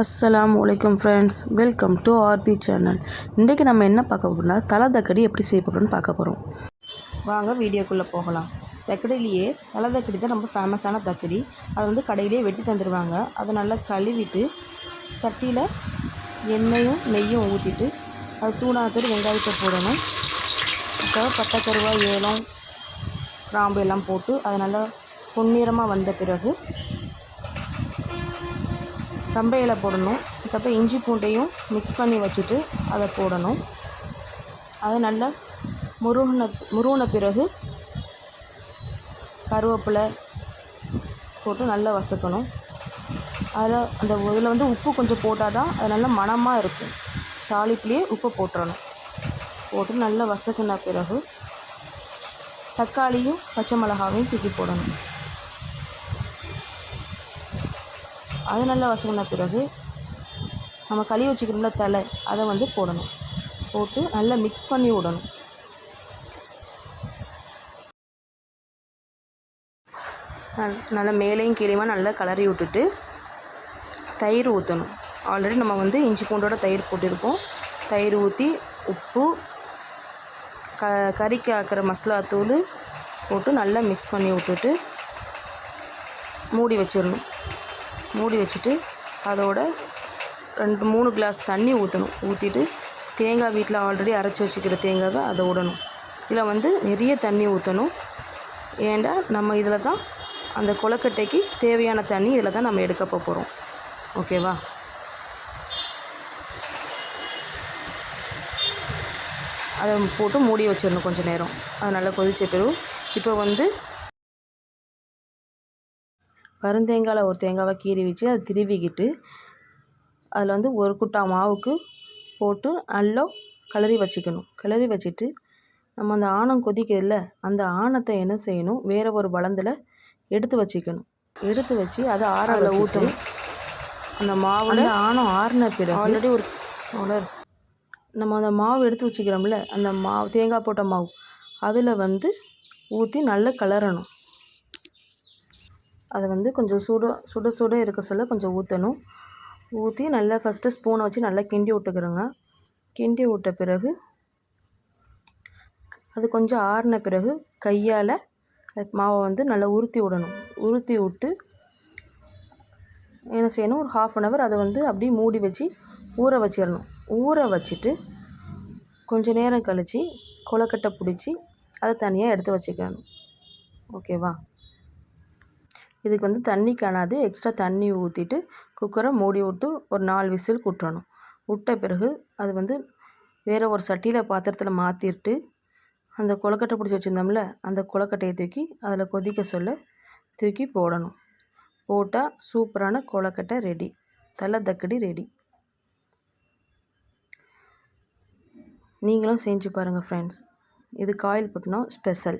அஸ்லாம் வலைக்கம் friends welcome to RP channel இன்றைக்கி நம்ம என்ன பார்க்க போகிறோம்னா தலை தக்கடி எப்படி செய்யப்படும்னு பார்க்க போகிறோம் வாங்க வீடியோக்குள்ளே போகலாம். தக்கடிலேயே தலை தக்கடி தான் ரொம்ப ஃபேமஸான தக்கடி அதை வந்து கடையிலேயே வெட்டி தந்துடுவாங்க அதை நல்லா கழுவிட்டு சட்டியில் எண்ணெயும் நெய்யும் ஊற்றிட்டு அது சூடாத்துட்டு வெங்காயத்தை போடணும். இப்போ பட்டை கருவாய் ஏலம் கிராம்பு எல்லாம் போட்டு அதை நல்லா பொன்னிறமாக வந்த பிறகு ரம்பை இலை போடணும். அதுக்கப்புறம் இஞ்சி பூண்டையும் மிக்ஸ் பண்ணி வச்சுட்டு அதை போடணும். அதை நல்லா முருகின முருகின பிறகு கருவேப்பிலை போட்டு நல்லா வசக்கணும். அதில் அந்த இதில் வந்து உப்பு கொஞ்சம் போட்டால் தான் அது நல்லா மணமாக இருக்கும். தாளிப்புலேயே உப்பு போட்டுறணும். போட்டு நல்லா வசக்கின பிறகு தக்காளியும் பச்சை மிளகாவையும் தூக்கி போடணும். அது நல்லா வசங்கின பிறகு நம்ம கழுவி வச்சுக்கிறோம்ல தலை அதை வந்து போடணும். போட்டு நல்லா மிக்ஸ் பண்ணி விடணும். நல் நல்லா மேலேயும் கீழேயுமா நல்லா கலரி விட்டுட்டு தயிர் ஊற்றணும் ஆல்ரெடி நம்ம வந்து இஞ்சி பூண்டோட தயிர் போட்டிருப்போம். தயிர் ஊற்றி உப்பு க கறிக்கு ஆக்கிற மசாலா தூள் போட்டு நல்லா மிக்ஸ் பண்ணி விட்டுட்டு மூடி வச்சிடணும். மூடி வச்சுட்டு அதோட ரெண்டு மூணு கிளாஸ் தண்ணி ஊற்றணும் ஊற்றிட்டு தேங்காய் வீட்டில் ஆல்ரெடி அரைச்சி வச்சுக்கிற தேங்காவை அதை விடணும் இதில் வந்து நிறைய தண்ணி ஊற்றணும் ஏண்டா நம்ம இதில் தான் அந்த கொலக்கட்டைக்கு தேவையான தண்ணி இதில் தான் நம்ம எடுக்க போகிறோம் ஓகேவா அதை போட்டு மூடி வச்சிடணும் கொஞ்சம் நேரம். அது நல்லா கொதிச்ச பிறகு இப்போ வந்து கருந்தேங்காயில் ஒரு தேங்காவை கீறி வச்சு அதை திருவிக்கிட்டு அதில் வந்து ஒரு குட்டா மாவுக்கு போட்டு நல்லா கிளறி வச்சுக்கணும். கிளறி வச்சுட்டு நம்ம அந்த ஆணம் கொதிக்குதுல்ல அந்த ஆணத்தை என்ன செய்யணும்? வேறு ஒரு பலந்தில் எடுத்து வச்சுக்கணும். எடுத்து வச்சு அதை ஆற அதில் ஊற்றணும் அந்த மாவில் ஆணம் ஆறின பிறகு ஆல்ரெடி ஒரு நம்ம அந்த மாவு எடுத்து வச்சுக்கிறோம்ல அந்த மாவு தேங்காய் போட்ட மாவு அதில் வந்து ஊற்றி நல்லா கிளறணும். அதை வந்து கொஞ்சம் சுட சுட சுட இருக்க சொல்ல கொஞ்சம் ஊற்றணும் ஊற்றி நல்லா ஃபஸ்ட்டு ஸ்பூனை வச்சு நல்லா கிண்டி விட்டுக்கிறோங்க. கிண்டி விட்ட பிறகு அது கொஞ்சம் ஆறின பிறகு கையால் மாவை வந்து நல்லா உருத்தி விடணும். உருத்தி விட்டு என்ன செய்யணும்? ஒரு ஹாஃப் அன் ஹவர் அதை வந்து அப்படியே மூடி வச்சு ஊற வச்சிடணும். ஊற வச்சுட்டு கொஞ்சம் நேரம் கழித்து கொலக்கட்டை பிடிச்சி அதை தனியாக எடுத்து வச்சுக்கணும். ஓகேவா? இதுக்கு வந்து தண்ணி காணாது எக்ஸ்ட்ரா தண்ணி ஊற்றிட்டு குக்கரை மூடி விட்டு ஒரு நாலு விசில் விட்டுறணும் விட்ட பிறகு அது வந்து வேறு ஒரு சட்டியில் பாத்திரத்தில் மாற்றிட்டு அந்த கொலக்கட்டை பிடிச்சி வச்சுருந்தோம்ல அந்த கொழுக்கட்டையை தூக்கி அதில் கொதிக்க சொல்ல தூக்கி போடணும். போட்டால் சூப்பரான கொழுக்கட்டை ரெடி தலை தக்கடி ரெடி நீங்களும் செஞ்சு பாருங்கள் ஃப்ரெண்ட்ஸ் இது காயில் பட்டினம் ஸ்பெஷல்